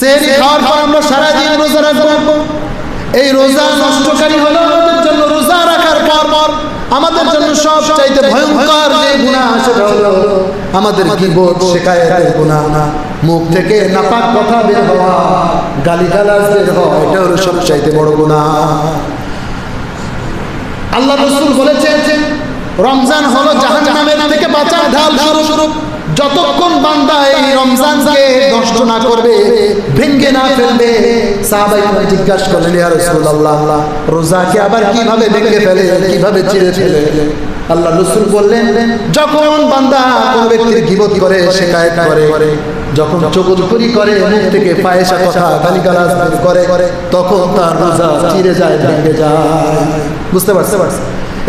সেহরি খাওয়ার পর আমরা সারাদিন রোজা রাখব। এই রোজা নষ্টকারী হলো আমাদের জন্য রোজা রাখার পর পর আমাদের জন্য সব চাইতে ভয়ঙ্কর যে গুণা সেটা হলো আমাদের গিবত শেখায়তের গুণা মুখ থেকে নাপাক কথা বের হওয়া গালিগালাজ বের হওয়া এটা হলো সব চাইতে বড় গুণা আল্লাহ রসুল বলেছেন রমজান হলো জাহান জাহান্নামের থেকে বাঁচার ঢাল ঢাল স্বরূপ। যতক্ষণ বান্দা এই রমজানকে নষ্ট না করবে, ভেঙ্গে না ফেলবে, সাহাবাই জিজ্ঞাসা করলেন, ইয়া রাসূলুল্লাহ, রোজাকে আবার কীভাবে ভেঙ্গে ফেলে, কীভাবে চিড়ে ফেলে? আল্লাহ রসুল বললেন, যখন বান্দা কোন ব্যক্তির গিবত করে শেখায়ত করে। যখন চকুলকুরি করে, মুখ থেকে পায়েসা কথা, গালিগালাজ বের করে, তখন তার রোজা চিড়ে যায়, ভেঙ্গে যায়। বুঝতে পারতে পারছে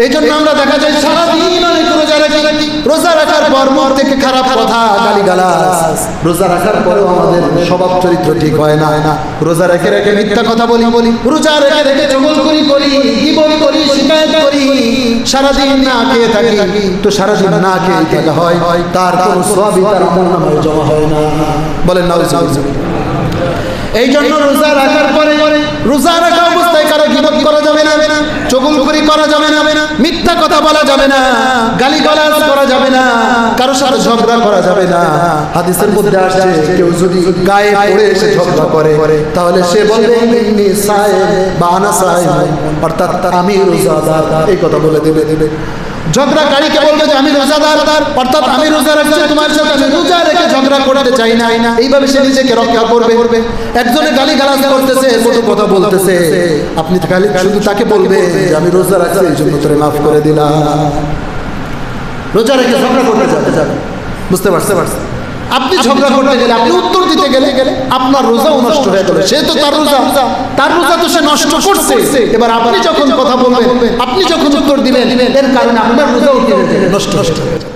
এই জন্য আমরা দেখা যায় সারাদিন অনেক রোজা রাখি। রোজা রাখার পর মুখ থেকে খারাপ কথা, গালিগালাজ। রোজা রাখার পরেও আমাদের স্বভাব চরিত্র ঠিক হয় না। না রোজা রেখে রেখে মিথ্যা কথা বলি বলি রোজা রেখে রেখে চগল করি করি, জীবন করি, শিকায়ত করি। সারাদিন না খেয়ে থাকি, তো সারাদিন না খেয়ে থাকা হয়। তার কোনো সবই তার জমা হয় না। বলেন না এই জন্য রোজা রাখার পরে রোজা রাখা অবস্থায় কারও গিবত করা যাবে না চগুলখুরি করা যাবে না, মিথ্যা কথা বলা যাবে না গালি গালাজ করা যাবে না, কারও সাথে ঝগড়া করা যাবে না। হাদিসের মধ্যে আসছে, কেউ যদি গায়ে পড়ে এসে ঝগড়া করে, তাহলে সে বলবে, ইন্নী সায়েম বা আনা সায়েম। অর্থাৎ আমি রোজাদার, এই কথা বলে দেবে দেবে। ঝগড়াকারীকে বলবে যে, আমি রোজাদার, অর্থাৎ আমি রোজা রাখছি, তোমার সাথে আমি রোজা রেখে ঝগড়া করতে চাই না। না এইভাবে সে নিজেকে রক্ষা করবে। একজনে গালি গালাজ করতেছে কটু কথা বলতেছে। আপনি গালি, শুধু তাকে বলবে যে, আমি রোজা রাখছি, এই জন্য তোরে মাফ করে দিলাম। রোজা রেখে ঝগড়া করতে যাবে যাবে। বুঝতে পারছে পারছে আপনি ঝগড়া করতে গেলে, আপনি উত্তর দিতে গেলে গেলে আপনার রোজাও নষ্ট হয়ে গেল। সে তো তার রোজা। তার রোজা তো সে নষ্ট করছে। এবার আপনি যখন কথা বলবেন, আপনি যখন উত্তর দিবেন, এর কারণে আপনার রোজাও নষ্ট হয়ে যাবে।